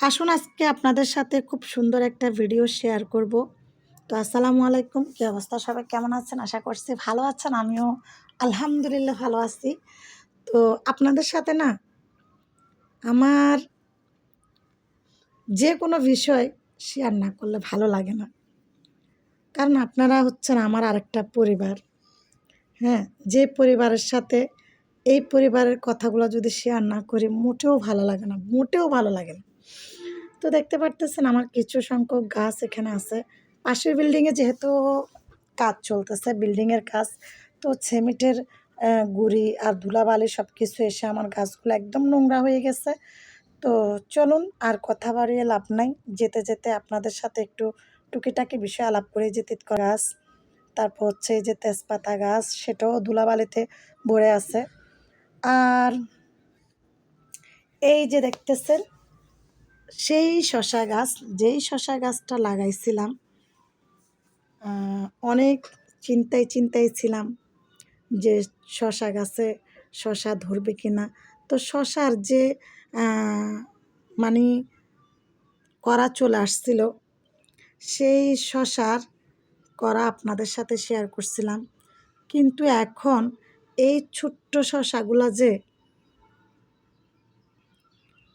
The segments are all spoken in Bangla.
আসুন আজকে আপনাদের সাথে খুব সুন্দর একটা ভিডিও শেয়ার করব। তো আসসালামু আলাইকুম, কী অবস্থা? সবাই কেমন আছেন? আশা করছি ভালো আছেন, আমিও আলহামদুলিল্লাহ ভালো আছি। তো আপনাদের সাথে না, আমার যে কোনো বিষয় শেয়ার না করলে ভালো লাগে না। কারণ আপনারা হচ্ছেন আমার আরেকটা পরিবার। হ্যাঁ যে পরিবারের সাথে এই পরিবারের কথাগুলো যদি শেয়ার না করি, মোটেও ভালো লাগে না, মোটেও ভালো লাগে না। তো দেখতে পারতেছেন আমার কিছু সংখ্যক গাছ এখানে আছে। পাশের বিল্ডিংয়ে যেহেতু কাজ চলতেছে বিল্ডিংয়ের কাজ, তো সিমেন্টের গুড়ি আর ধুলাবালি সব কিছু এসে আমার গাছগুলো একদম নোংরা হয়ে গেছে। তো চলুন আর কথা বাড়িয়ে লাভ নাই। যেতে যেতে আপনাদের সাথে একটু টুকিটাকি বিষয় আলাপ করে যেতে গাছ, তারপর হচ্ছে যে তেজপাতা গাছ, সেটাও ধুলাবালিতে ভরে আছে। আর এই যে দেখতেছেন সেই শশা গাছ, যেই শশা গাছটা লাগাইছিলাম অনেক চিন্তায় চিন্তায় ছিলাম যে শশা গাছে শশা ধরবে কি না তো শশার যে মানে করা চলে আসছিল, সেই শশার করা আপনাদের সাথে শেয়ার করছিলাম। কিন্তু এখন এই ছোট্ট শশাগুলা যে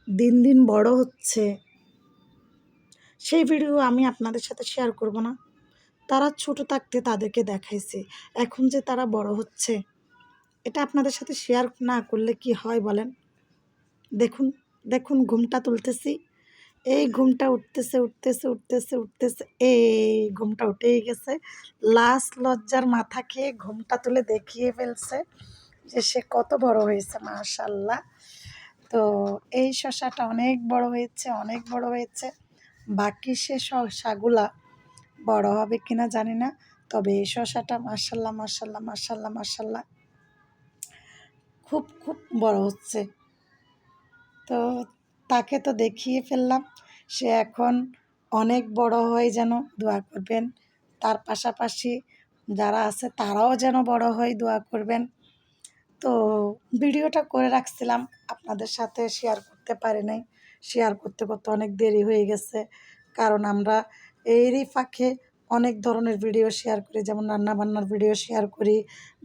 দিন দিন বড় হচ্ছে। সেই ভিডিও আমি আপনাদের সাথে শেয়ার করব না। তারা ছোট থাকতে তাদেরকে দেখাইছে। এখন যে তারা বড় হচ্ছে, এটা আপনাদের সাথে শেয়ার না করলে কি হয় বলেন? দেখুন দেখুন, ঘুমটা তুলতেছি। এই ঘুমটা উঠতেছে উঠতেছে উঠতেছে উঠতেছে, এই ঘুমটা উঠেই গেছে। লাস্ট লজ্জার মাথা খেয়ে ঘুমটা তুলে দেখিয়ে ফেলছে যে সে কত বড় হয়েছে মাশাল্লাহ তো এই শশাটা অনেক বড় হয়েছে, অনেক বড় হয়েছে। বাকি সে শশাগুলা বড় হবে কিনা জানি না, তবে এই শশাটা মার্শাল্লাহ মার্শাল্লাহ মার্শাল্লাহ মার্শাল্লাহ খুব খুব বড় হচ্ছে। তো তাকে তো দেখিয়ে ফেললাম, সে এখন অনেক বড় হয় যেন দোয়া করবেন। তার পাশাপাশি যারা আছে তারাও যেন বড় হয় দোয়া করবেন। তো ভিডিওটা করে রাখছিলাম। আপনাদের সাথে শেয়ার করতে পারি নাই। শেয়ার করতে করতে অনেক দেরি হয়ে গেছে। কারণ আমরা এরই ফাঁকে অনেক ধরনের ভিডিও শেয়ার করি। যেমন রান্নাবান্নার ভিডিও শেয়ার করি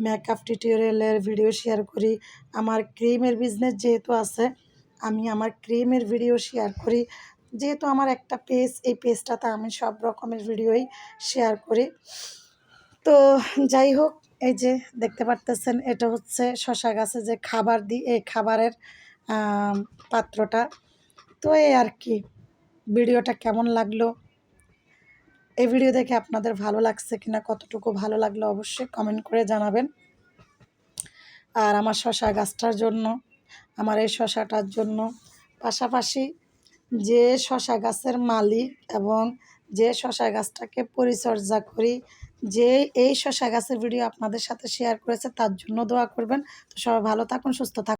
মেকআপ টিউটোরিয়ালের ভিডিও শেয়ার করি, আমার ক্রিমের বিজনেস যেহেতু আছে, আমি আমার ক্রিমের ভিডিও শেয়ার করি। যেহেতু আমার একটা পেজ এই পেজটাতে আমি সব রকমের ভিডিওই শেয়ার করি। তো যাই হোক এই যে দেখতে পারতেছেন, এটা হচ্ছে শশা গাছে যে খাবার দিই এই খাবারের পাত্রটা। তো এই আর কি, ভিডিওটা কেমন লাগল? এই ভিডিও দেখে আপনাদের ভালো লাগছে কিনা, কতটুকু ভালো লাগল অবশ্যই কমেন্ট করে জানাবেন। আর আমার শশা গাছটার জন্য, আমার এই শশাটার জন্য পাশাপাশি যে শশা গাছের মালিক এবং যে শশা গাছটাকে পরিচর্যা করি যে এই শশা গাছের ভিডিও আপনাদের সাথে শেয়ার করেছে, তার জন্য দোয়া করবেন। তো সবাই ভালো থাকুন, সুস্থ থাকুন।